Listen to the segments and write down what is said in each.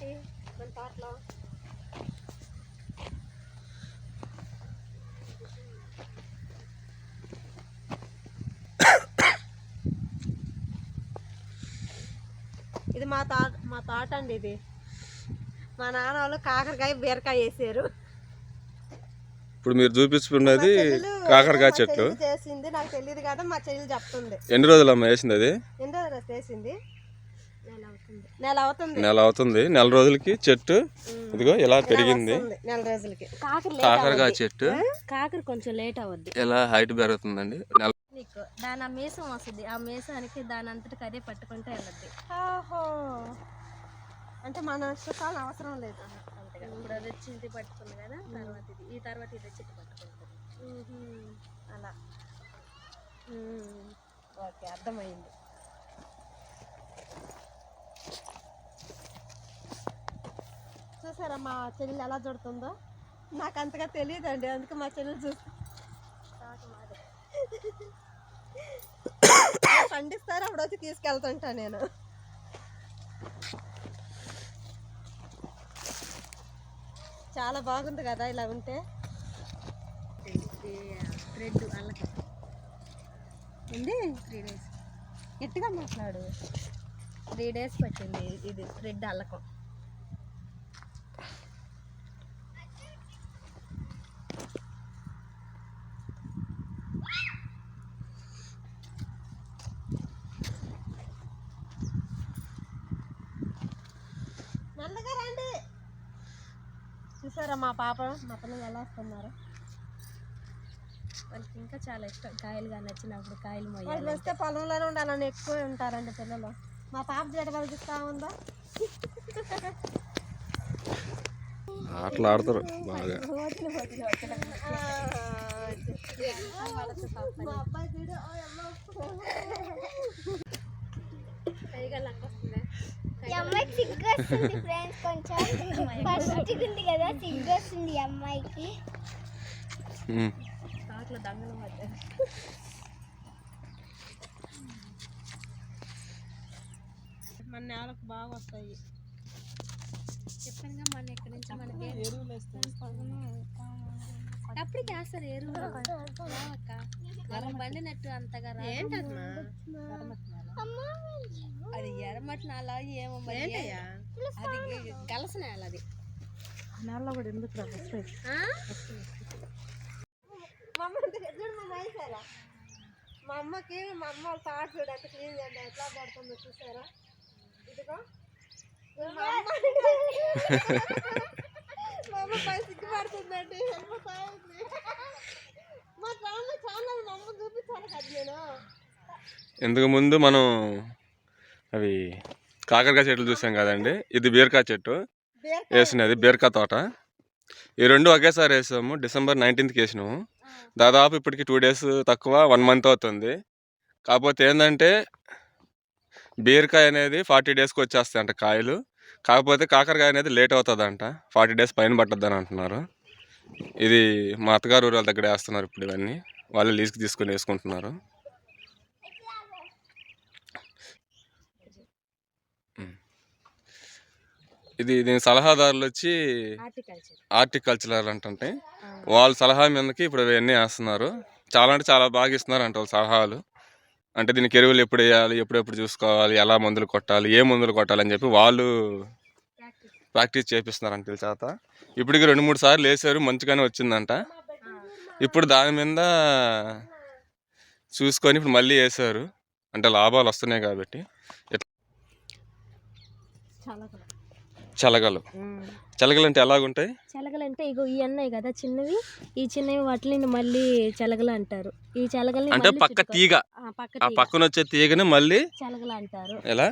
తోటలో ఇది మా తా మా తోట అండి ఇది. మా నాన్న వాళ్ళు కాకరకాయ బీరకాయ వేసారు. ఇప్పుడు మీరు చెల్లెలు కాకరకాయ చెట్లు చేసింది నాకు తెలియదు కదా మా చెల్లి చెప్తుంది. ఎన్ని రోజులు అమ్మ వేసింది అది? ఎన్ని రోజులు చేసింది? నెల అవుతుంది నెల అవుతుంది నెల అవుతుంది నెల రోజులకి చెట్టు ఇదిగో ఇలా పెరిగింది? నెల రోజులకి. కాకర కాకరకాయ చెట్టు. కాకర కొంచెం లేట్ అవ్వద్ది ఎలా హైట్ పెరుగుతుందండి? నెల నీకు దాని ఆ మీసం వస్తుంది. ఆ మీసానికి దాని అంతటికి అదే పట్టుకుంటే వెళ్ళద్ది. అంటే మన సుఖాలు అవసరం లేదు. అంతేగా ఇప్పుడు అది వచ్చి ఇంటి పట్టుకుంది కదా తర్వాత ఇది. ఈ తర్వాత ఇది వచ్చి ఇటు పట్టుకుంటుంది అలా. ఓకే అర్థమైంది. చూసారా మా చెల్లెలు ఎలా చుడుతుందో? నాకు అంతగా తెలియదండి అందుకే మా చెల్లెలు చూసి పండిస్తారు? అప్పుడు వచ్చి తీసుకెళ్తుంటా నేను. చాలా బాగుంది కదా ఇలా ఉంటే. ఉంది త్రీ డేస్ గట్టిగా మాట్లాడు. త్రీ డేస్ పట్టింది ఇది థ్రెడ్ అల్లకం చూసారా మా పాప మా పిల్లలు ఎలా వస్తున్నారు? వాళ్ళకి ఇంకా చాలా ఇష్టం. కాయలుగా నచ్చినప్పుడు కాయలు మొయ్యాలి. వస్తే పొలంలోనే ఉండాలని ఎక్కువ ఉంటారండి పిల్లలు. మా పాప జడ కలిగిస్తా ఉందా. ఆటలు ఆడతారు బాగా అమ్మాయికి సిగ్గు వస్తుంది ఫ్రెండ్స్ కొంచెం. కదా సిగ్గు వస్తుంది ఈ అమ్మాయికి. దంగలు పడ్డారు మన నేలకు బాగా వస్తాయి. చెప్పానుగా మన ఇక్కడ నుంచి మనకి? అప్పటికి వేస్తారు ఎరువు రావక్క మనం పండినట్టు అంతగా. ఏంటమ్మా? అది ఎర్రమట్నాల ఏమో మరి అది గలస నేల అది. నేలలో కూడా ఎందుకు వస్తాయి? మా అమ్మకి మా అమ్మ వాళ్ళ తాట చూడు ఎంత క్లీన్ చేయండి ఎట్లా పడుతుందో చూసారా? ఇంతకు ముందు మనం అవి కాకరకాయ చెట్లు చూసాం కదండి. ఇది బీరకాయ చెట్టు. వేసినది బీరకాయ తోట. ఈ రెండు ఒకేసారి వేసాము. డిసెంబర్ నైన్టీన్త్కి వేసినాము. దాదాపు ఇప్పటికి టూ డేస్ తక్కువ వన్ మంత్ అవుతుంది. కాకపోతే ఏంటంటే బీరకాయ అనేది ఫార్టీ డేస్కి వచ్చేస్తాయి అంట కాయలు. కాకపోతే కాకరకాయ అనేది లేట్ అవుతుందంట. ఫార్టీ డేస్ పైన పట్టద్దని అంటున్నారు. ఇది మా అత్తగారు ఊరు వాళ్ళ దగ్గర వేస్తున్నారు ఇప్పుడు ఇవన్నీ. వాళ్ళు లీజ్కి తీసుకొని వేసుకుంటున్నారు. ఇది దీని సలహాదారులు వచ్చి హార్టికల్చర్. హార్టికల్చరల్ అంటే వాళ్ళ సలహా మీదకి ఇప్పుడు ఇవన్నీ వేస్తున్నారు. చాలా అంటే చాలా బాగా ఇస్తున్నారు అంట వాళ్ళ సలహాలు. అంటే దీనికి ఎరువులు ఎప్పుడు వేయాలి ఎప్పుడెప్పుడు చూసుకోవాలి ఎలా మందులు కొట్టాలి ఏ మందులు కొట్టాలి అని చెప్పి వాళ్ళు ప్రాక్టీస్ చేపిస్తున్నారు అంటే చేత ఇప్పటికి రెండు మూడు సార్లు వేసారు మంచిగానే వచ్చిందంట. ఇప్పుడు దాని మీద చూసుకొని ఇప్పుడు మళ్ళీ వేసారు అంటే లాభాలు వస్తున్నాయి కాబట్టి. ఎట్లా చాలా చలగలు. చలగలు అంటే ఎలాగుంటాయి? చలగలు అంటే ఇగో ఈ అన్నాయి కదా చిన్నవి ఈ చిన్నవి వాటిని మళ్ళీ చలగలు అంటారు. ఈ చలగల్ని అంటే పక్క తీగ. ఆ. పక్కన వచ్చే తీగని మళ్ళీ చలగలు అంటారు. ఎలా?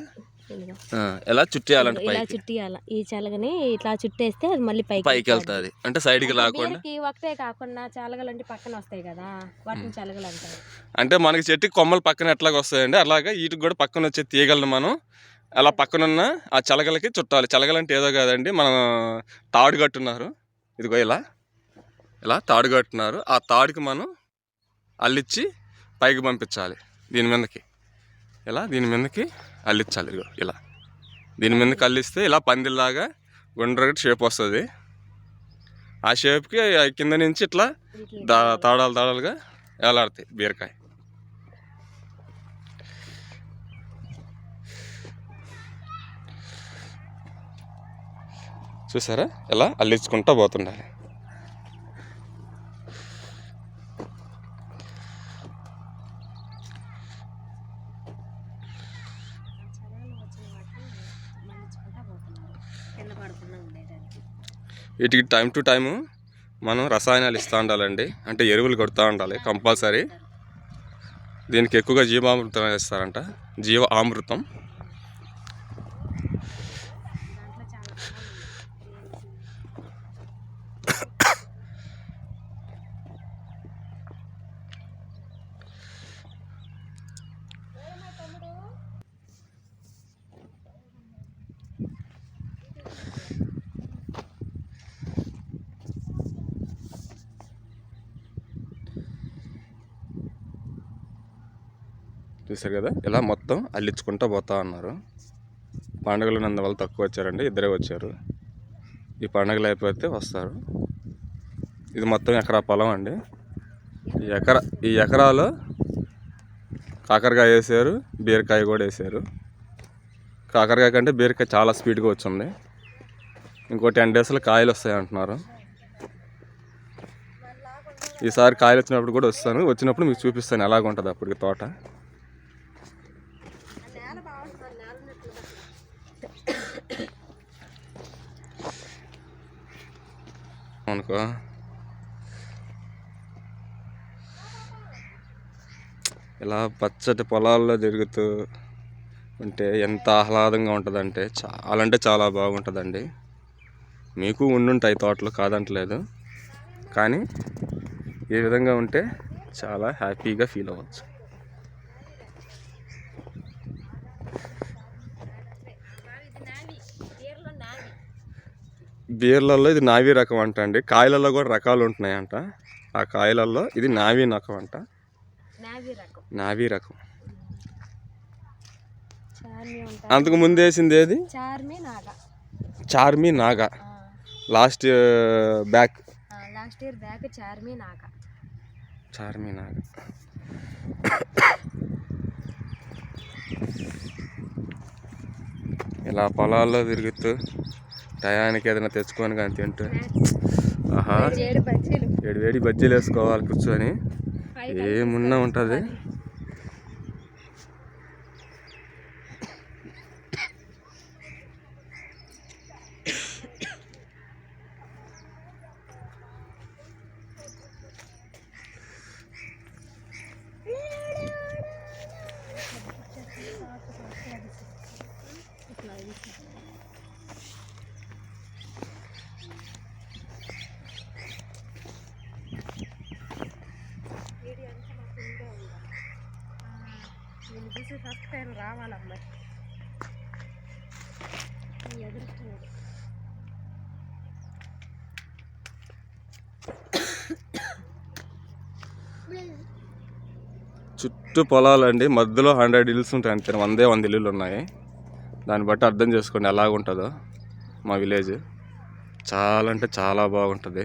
ఎలా చుట్టేయాలంటే ఇలా చుట్టియాల. ఈ చలగని ఇట్లా చుట్టేస్తే అది మళ్ళీ పైకి పైకి వెళ్తాది అంటే సైడ్కి లాకుండా బీరకి ఒకటే కాకుండా చలగలు అంటే పక్కన వస్తాయి కదా వాటిని చలగలు అంటారు. అంటే మనకి చెట్టుకి కొమ్మలు పక్కన ఎట్లాగ వస్తాయండి అలాగే వీటికి కూడా పక్కన వచ్చే తీగలను మనం అలా పక్కనున్న ఆ చలగలకి చుట్టాలి. చలగలంటే ఏదో కాదండి మనం తాడు కట్టున్నారు. ఇదిగో ఇలా. ఇలా తాడు కట్టున్నారు. ఆ తాడుకి మనం అల్లిచ్చి పైకి పంపించాలి దీని మీదకి. ఇలా దీని మీదకి అల్లించాలి ఇదిగో ఇలా. దీని మీదకి అల్లిస్తే ఇలా పందిలాగా గుండ్రగటి షేప్ వస్తుంది. ఆ షేప్కి కింద నుంచి ఇట్లా దా తాడాలు తాడాలుగా వేలాడతాయి బీరకాయ. చూసారా? ఎలా అల్లించుకుంటూ పోతుండాలి. వీటికి టైం టు టైము మనం రసాయనాలు ఇస్తూ ఉండాలండి. అంటే ఎరువులు కొడుతూ ఉండాలి కంపల్సరీ. దీనికి ఎక్కువగా జీవామృతం వేస్తారంట. జీవ ఆమృతం. చూసారు కదా? ఇలా మొత్తం అల్లించుకుంటూ పోతా ఉన్నారు. పండుగలు నందువల్ల తక్కువ వచ్చారండి ఇద్దరే వచ్చారు. ఈ పండుగలు అయిపోతే వస్తారు. ఇది మొత్తం ఎకరా పొలం అండి. ఈ ఎకరా ఈ ఎకరాలో కాకరకాయ వేసారు బీరకాయ కూడా వేసారు. కాకరకాయ కంటే బీరకాయ చాలా స్పీడ్గా వచ్చింది. ఇంకో టెన్ డేస్లో కాయలు వస్తాయి అంటున్నారు. ఈసారి కాయలు వచ్చినప్పుడు కూడా వస్తాను. వచ్చినప్పుడు మీకు చూపిస్తాను ఎలాగుంటుంది అప్పటికి తోట ఆ నేల బాగుంటుంది నేల నెట్లు అనుకో. ఇలా పచ్చటి పొలాల్లో తిరుగుతూ ఉంటే ఎంత ఆహ్లాదంగా ఉంటుందంటే చాలా అంటే చాలా బాగుంటుందండి. మీకు ఉండుంటాయి తోటలు కాదంటలేదు. కానీ ఈ విధంగా ఉంటే చాలా హ్యాపీగా ఫీల్ అవ్వచ్చు ఇది నావి చీరలో నావి బీర్లలో ఇది నావీ రకం అంట అండి. కాయలలో కూడా రకాలు ఉంటున్నాయంట. ఆ కాయలలో ఇది నావీ రకం అంట. నావి రకం. అంతకు ముందు వేసింది ఏది? Charmi Naga. Charmi Naga. Last back. Last year back Charmi Naga. Charmi Naga. ఇలా పొలాల్లో తిరుగుతూ టయానికి ఏదైనా తెచ్చుకొని కానీ తింటూ. ఆహా. ఏడు వేడి బజ్జీలు వేసుకోవాలి కూర్చొని. ఏమున్నా ఉంటుంది. చూసి ఫస్ట్ టైం రావాలమ్మా. చుట్టూ పొలాలు అండి మధ్యలో హండ్రెడ్ ఇల్లుస్ ఉంటాయి అంతే వందే వంద ఇల్లులు ఉన్నాయి. దాన్ని బట్టి అర్థం చేసుకోండి ఎలాగుంటుందో మా విలేజ్ చాలా అంటే చాలా బాగుంటుంది.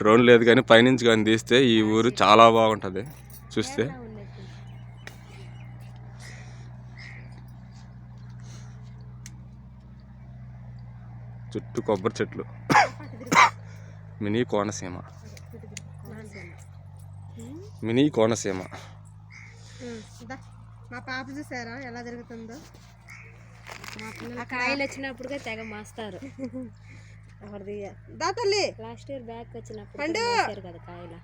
డ్రోన్ లేదు కానీ పైనుంచి కానీ తీస్తే ఈ ఊరు చాలా బాగుంటుంది. చూస్తే ఎలా ఉన్నట్టు చుట్టూ కొబ్బరి చెట్లు. మినీ కోనసీమ. మినీ కోనసీమ. దా, మా పాప చూసారా ఎలా జరుగుతుందో? కాయలు వచ్చినప్పుడుగా తెగ మాస్తారు. ఎవరిది? దా తల్లి. లాస్ట్ ఇయర్ బ్యాక్ వచ్చినప్పుడు కదా కాయలు.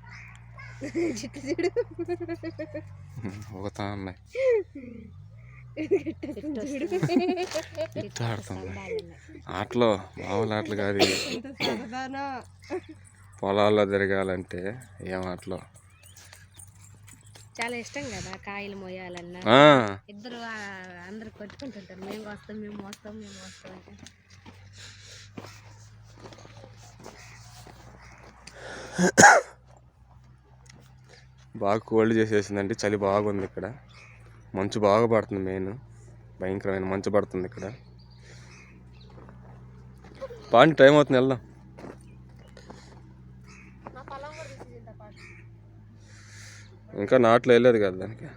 చిట్టు చూడు. ఒకతా ఉన్నాయి ఆడుతుంది. ఆటలో మామూలు ఆటలు కాదు పొలాల్లో తిరగాలంటే ఏం ఆటలో? చాలా ఇష్టం కదా కాయలు మోయాలన్నా. ఇద్దరు అందరు కొట్టుకుంటుంటారు మేము వస్తాం మేము వస్తాం మేము వస్తాం అంటే. బాగా కోల్డ్ చేసేసిందండి చలి బాగుంది ఇక్కడ. మంచు బాగా పడుతుంది మెయిన్. భయంకరమైన మంచు పడుతుంది ఇక్కడ. పాండి టైం అవుతుంది వెళ్దాం. ఇంకా నాట్లు వేయలేదు కదా దానికి.